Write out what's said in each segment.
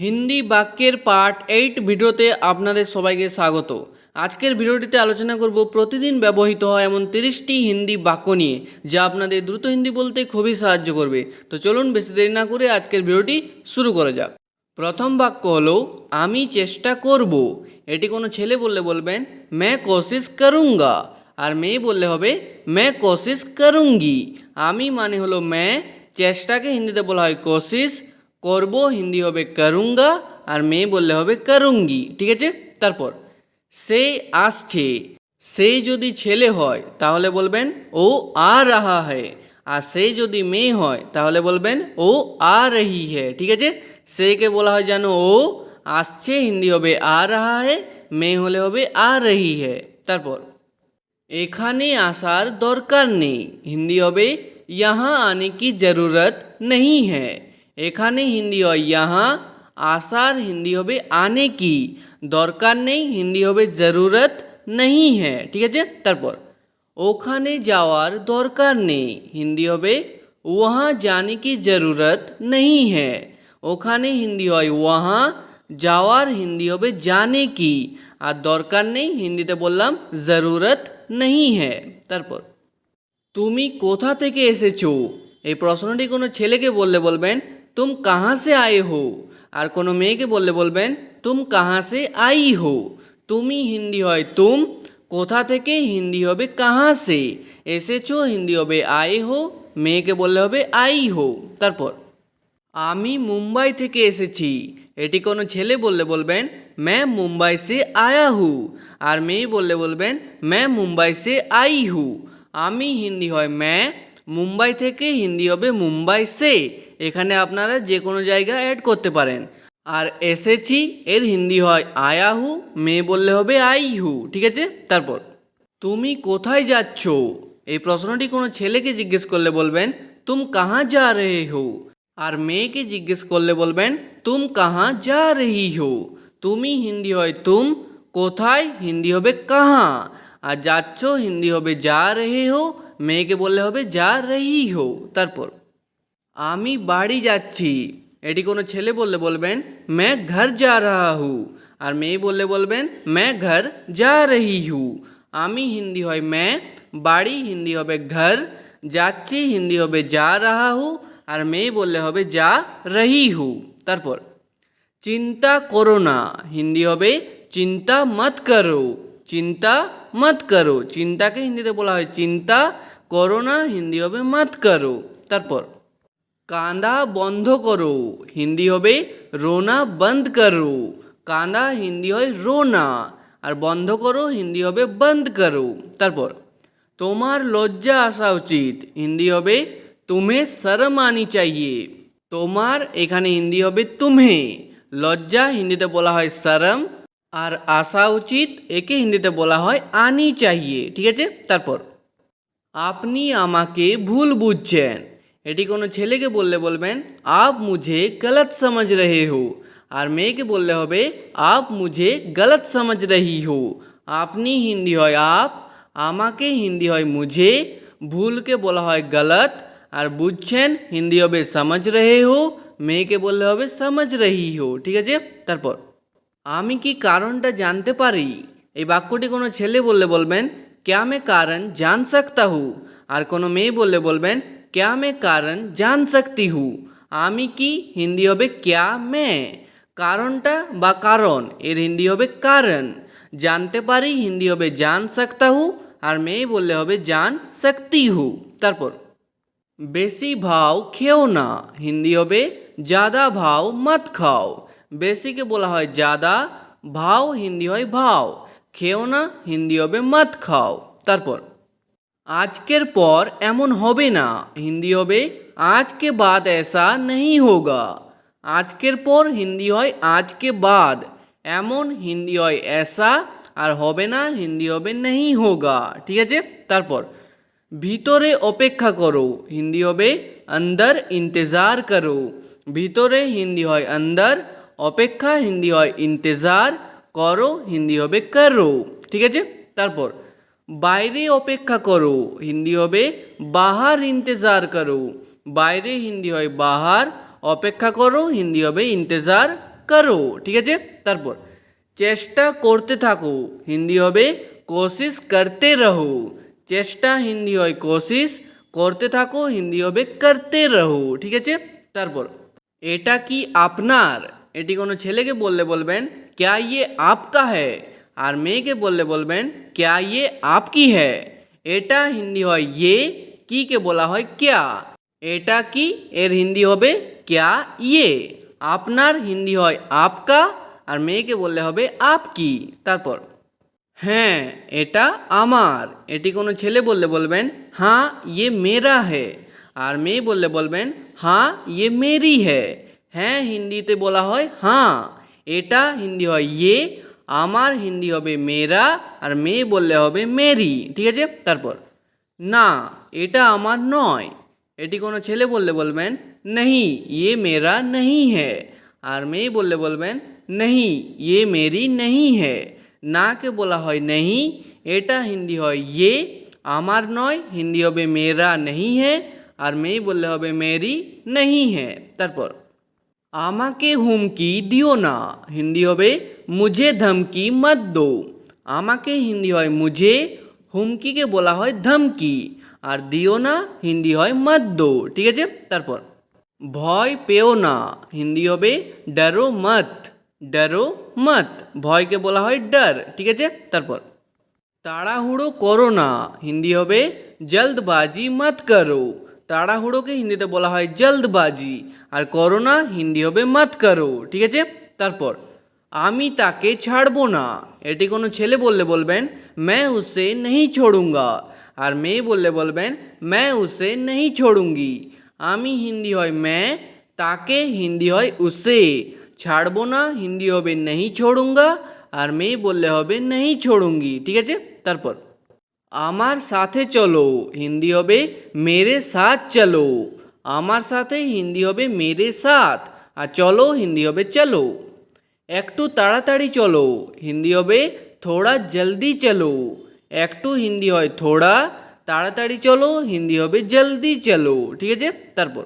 হিন্দি বাক্যের part eight ভিডিওতে আপনাদের সবাইকে স্বাগত। আজকের ভিডিওটিতে আলোচনা করব প্রতিদিন ব্যবহৃত হয় এমন তিরিশটি হিন্দি বাক্য নিয়ে, যা আপনাদের দ্রুত হিন্দি বলতে খুবই সাহায্য করবে। তো চলুন বেশি দেরি না করে আজকের ভিডিওটি শুরু করা যাক। প্রথম বাক্য হলো, আমি চেষ্টা করব। এটি কোনো ছেলে বললে বলবেন ম্যা কোশিস করুঙ্গা। আর মেয়ে বললে হবে, মে কোশিস করুঙ্গি। আমি মানে হলো ম্যা চেষ্টাকে হিন্দিতে বলা হয় কোশিস করব হিন্দি হবে করুঙ্গা আর মেয়ে বললে হবে করুঙ্গি ঠিক আছে তারপর সে আসছে সে যদি ছেলে হয় তাহলে বলবেন ও আ রাহা है আর সে যদি মেয়ে হয় তাহলে বলবেন ও আ রহি है ঠিক আছে সেকে বলা হয় জানো ও আসছে হিন্দি হবে আ রাহা है মেয়ে হলে হবে আ রহি है তারপর এখানে আসার দরকার নেই হিন্দি হবে यहाँ आने की ज़रूरत नहीं है এখানে হিন্দি হয় ইয়াহা, আসার হিন্দি হবে আনে কি। দরকার নেই, হিন্দি হবে জরুরত নেই হ্যাঁ ঠিক আছে? তারপর, ওখানে যাওয়ার দরকার নেই। হিন্দি হবে ওহা জানে কি জরুরত নেই হ্যাঁ। ওখানে হিন্দি হয় ওহা যাওয়ার হিন্দি হবে জানে কি। আর দরকার নেই, হিন্দিতে বললাম জরুরত নেই হ্যাঁ। তারপর, তুমি কোথা থেকে এসেছ? এই প্রশ্নটি কোনো ছেলেকে বললে বলবেন তুম কাহা সে আয়ে হো আর কোনো মেয়েকে বললে বলবেন তুম কাহা সে আই হো তুমি হিন্দি হয় তুম কোথা থেকে হিন্দি হবে কাহা সে এসেছো হিন্দি হবে আয়ে হো মেয়েকে বললে হবে আই হো তারপর আমি মুম্বাই থেকে এসেছি এটি কোনো ছেলে বললে বলবেন मैं মুম্বাই সে আয়া হু আর মেয়ে বললে বলবেন मैं মুম্বাই সে আই হু আমি হিন্দি হয় मैं মুম্বাই থেকে হিন্দি হবে মুম্বাই সে এখানে আপনারা যে কোনো জায়গা অ্যাড করতে পারেন। আর এসেছি, এর হিন্দি হয় আয়াহু মেয়ে বললে হবে আই হু ঠিক আছে? তারপর, তুমি কোথায় যাচ্ছ? এই প্রশ্নটি কোনো ছেলেকে জিজ্ঞেস করলে বলবেন, তুম কাহা যা রে হো? আর মেয়েকে জিজ্ঞেস করলে বলবেন, তুম কাহা যা রেহি হো? তুমি হিন্দি হয় তুম, কোথায়? হিন্দি হবে কাহা। আর যাচ্ছ, হিন্দি হবে যা রেহে হো, মেয়েকে বললে হবে যা রেহি হো। তারপর আমি বাড়ি যাচ্ছি। এটি কোনো ছেলে বললে বলবেন ম্যা ঘর যা রাহা হু আর মেয়ে বললে বলবেন ম্যা ঘর যা রহি হু আমি হিন্দি হয় ম্যা বাড়ি হিন্দি হবে ঘর যাচ্ছি হিন্দি হবে যা রাহা হু আর মেয়ে বললে হবে যা রহি হু তারপর চিন্তা করো না হিন্দি হবে চিন্তা মত করো চিন্তা মত করো চিন্তাকে হিন্দিতে বলা হয় চিন্তা করো না হিন্দি হবে মত করো তারপর কাঁদা বন্ধ করো। হিন্দি হবে রোনা বন্ধ করো। কাঁদা হিন্দি হয় রোনা। আর বন্ধ করো, হিন্দি হবে বন্ধ করো। তারপর, তোমার লজ্জা আসা উচিত। হিন্দি হবে তুমি শরম আনি চাইয়ে। তোমার, এখানে হিন্দি হবে তুমি। লজ্জা হিন্দিতে বলা হয় শরম। আর আসা উচিত, একে হিন্দিতে বলা হয় আনি চাইয়ে। ঠিক আছে? তারপর, আপনি আমাকে ভুল বুঝছেন। এটি কোনো ছেলেকে বললে বলবেন, আপ মুঝে গলত সমঝ রহে হো। আর মেয়েকে বললে হবে, আপ মুঝে গলত সমঝ রহি হো। আপনি হিন্দি হয় আপ, আমাকে হিন্দি হয় মুঝে, ভুলকে বলা হয় গলত, আর বুঝছেন হিন্দি হবে সমঝ রহে হো, মেয়েকে বললে হবে সমঝ রহি হো, ঠিক আছে? তারপর, আমি কি কারণটা জানতে পারি? এই বাক্যটি কোনো ছেলে বললে বলবেন, ক্যা মে কারণ জান সকতা হু? আর কোনো মেয়ে বললে বলবেন ক্যা মে কারণ জান সকতি হু আমি কি হিন্দি হবে ক্যা মে কারণটা বা কারণ এর হিন্দি হবে কারণ জানতে পারি হিন্দি হবে জান সকতা হু আর মেয়ে বললে হবে জান সকতি হু তারপর বেশি ভাও খেও না হিন্দি হবে জাদা ভাও মত খাও বেশিকে বলা হয় জাদা ভাও হিন্দি হয় ভাও খেও না হিন্দি হবে মত খাও তারপর আজকের পর এমন হবে না। হিন্দি হবে, আজকে বাদ এসা নেই হোগা। আজকের পর হিন্দি হয়, আজকে বাদ। এমন হিন্দি হয়, এসা আর হবে না, হিন্দি হবে নেই হোগা। ঠিক আছে? তারপর, ভিতরে অপেক্ষা করো। হিন্দি হবে, অন্দর ইন্তেজার করো। ভিতরে হিন্দি হয়, অন্দর। অপেক্ষা হিন্দি হয়, ইন্তেজার করো। হিন্দি হবে, করো। ঠিক আছে? তারপর বাইরে অপেক্ষা করো। হিন্দি হবে বাহার ইন্তজার করো। বাইরে হিন্দি হয় বাহার, অপেক্ষা করো। হিন্দি হবে ইন্তজার করো। ঠিক আছে? তারপর, চেষ্টা করতে থাকো। হিন্দি হবে কোশিশ করতে রহো। চেষ্টা হিন্দি হয় কোশিশ, করতে থাকো। হিন্দি হবে করতে রহো। ঠিক আছে? তারপর, এটা কি আপনার? এটি কোনো ছেলেকে বললে বলবেন, ক্যা ইয়ে আপকা হ্যায়? আর মেয়েকে বললে বলবেন, ক্যা ইয়ে আপ আপকি হ্যায়? এটা হিন্দি হয় ইয়ে কিকে বলা হয় ক্যা? এটা কি? এর হিন্দি হবে ক্যা ইয়ে। আপনার হিন্দি হয় আপকা, আর মেয়েকে বললে হবে আপকি। তারপর হ্যাঁ এটা আমার। এটি কোনো ছেলে বললে বলবেন হ্যাঁ ইয়ে মেরা है আর মেয়ে বললে বলবেন হ্যাঁ ইয়ে মেরি है হ্যাঁ হিন্দিতে বলা হয় হ্যাঁ। এটা হিন্দি হয় ইয়ে আমার হিন্দি হবে মেয়েরা আর মেয়ে বললে হবে মেরি, ঠিক আছে? তারপর, না, এটা আমার নয়। এটি কোনো ছেলে বললে বলবেন, নাহি ইয়ে মেয়েরা নাহি হ্যাঁ আর মেয়ে বললে বলবেন, নাহি ইয়ে মেরি নাহি নাকে বলা হয় নাহি, এটা হিন্দি হয় ইয়ে আমার নয়, হিন্দি হবে মেয়েরা নাহি হ্যাঁ আর মেয়ে বললে হবে মেরি নাহি হ্যাঁ তারপর, আমাকে হুমকি দিও না। হিন্দি হবে মুঝে ধমকি মত দো আমাকে হিন্দি হয় মুঝে হুমকিকে বলা হয় ধমকি আর দিও না হিন্দি হয় মত দো ঠিক আছে তারপর ভয় পেও না হিন্দি হবে ডরো মত ডরো মত ভয়কে বলা হয় ডর ঠিক আছে তারপর তাড়াহুড়ো করো না হিন্দি হবে জলদবাজি মত করো তাড়াহুড়োকে হিন্দিতে বলা হয় জলদবাজি আর করো না হিন্দি হবে মত করো ঠিক আছে তারপর আমি তাকে ছাড়ব না। এটি কোনো ছেলে বললে বলবেন ম্যা উসে নেই ছোড়ুঙ্গা আর মেয়ে বললে বলবেন ম্যা উসে নেই ছোড়ুঙ্গি আমি হিন্দি হয় ম্যা তাকে হিন্দি হয় উসে ছাড়ব না, হিন্দি হবে নেই ছোড়ুঙ্গা আর মেয়ে বললে হবে নেই ছোড়ুঙ্গি ঠিক আছে? তারপর, আমার সাথে চলো। হিন্দি হবে মেরে সাথ চলো আমার সাথে হিন্দি হবে মেরে সাথ আর চলো, হিন্দি হবে চলো একটু তাড়াতাড়ি চলো হিন্দি হবে থোড়া জলদি চলো একটু হিন্দি হয় থোড়া তাড়াতাড়ি চলো হিন্দি হবে জলদি চলো ঠিক আছে তারপর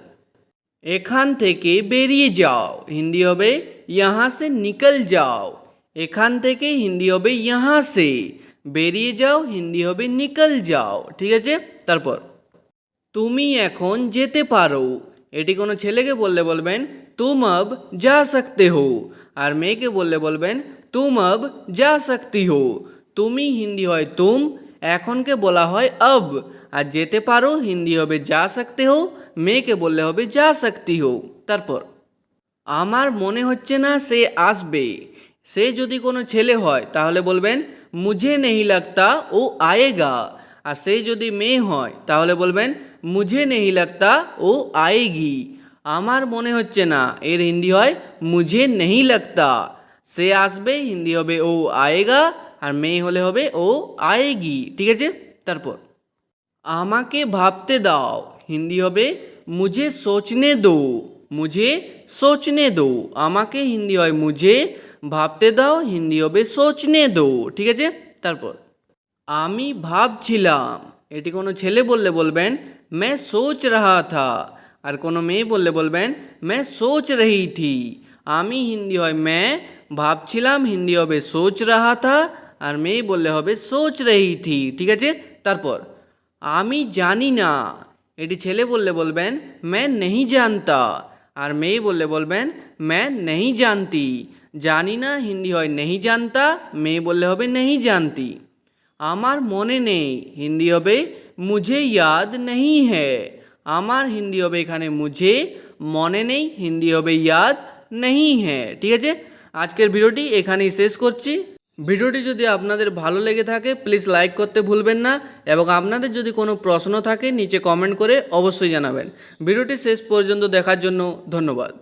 এখান থেকে বেরিয়ে যাও হিন্দি হবে यहाँ से निकल যাও এখান থেকে হিন্দি হবে यहाँ से বেরিয়ে যাও হিন্দি হবে নিকল যাও ঠিক আছে তারপর তুমি এখন যেতে পারো এটি কোনো ছেলেকে বললে বলবেন তুম অব যা সকতে হো আর মেয়েকে বললে বলবেন তুম অব যা সকতি হো তুমি হিন্দি হয় তুম এখনকে বলা হয় অব আর যেতে পারো, হিন্দি হবে যা সকতে হো মেয়েকে বললে হবে যা সকতি হো তারপর, আমার মনে হচ্ছে না সে আসবে। সে যদি কোনো ছেলে হয়, তাহলে বলবেন, মুঝে নেহি লাগতা, ও আয়েগা। আর সে যদি মেয়ে হয়, তাহলে বলবেন, মুঝে নেহি লাগতা, ও আয়েগি। আমার মনে হচ্ছে না এর হিন্দি হয় মুঝে নেই লাগতা সে আসবে হিন্দি হবে ও আয়েগা আর মেয়ে হলে হবে ও আয়েগি ঠিক আছে তারপর আমাকে ভাবতে দাও হিন্দি হবে মুঝে সোচনে দো মুঝে সোচনে দো আমাকে হিন্দি হয় মুঝে ভাবতে দাও হিন্দি হবে সোচনে দো ঠিক আছে তারপর আমি ভাবছিলাম এটি কোনো ছেলে বললে বলবেন मैं सोच रहा था আর কোনো মেয়ে বললে বলবেন মে সোচ রহি থি আমি হিন্দি হয় মে ভাবছিলাম হিন্দি হবে, সোচ রাহা থা। আর মেয়ে বললে হবে সোচ রহি থি ঠিক আছে? তারপর, আমি জানি না। এটি ছেলে বললে বলবেন মে নেহি জানতা আর মেয়ে বললে বলবেন মে নেহি জানতি জানি না, হিন্দি হয় নেহি জানতা মেয়ে বললে হবে নেহি জানতি আমার মনে নেই, হিন্দি হবে মুঝে ইয়াদ নেই হ্যায় আমার হিন্দি হবে এখানে মুঝে, মনে নেই, হিন্দি হবে ইয়াদ, নেই হ্যাঁ ঠিক আছে? আজকের ভিডিওটি এখানেই শেষ করছি। ভিডিওটি যদি আপনাদের ভালো লেগে থাকে প্লিজ লাইক করতে ভুলবেন না এবং আপনাদের যদি কোনো প্রশ্ন থাকে, নিচে কমেন্ট করে অবশ্যই জানাবেন। ভিডিওটি শেষ পর্যন্ত দেখার জন্য ধন্যবাদ।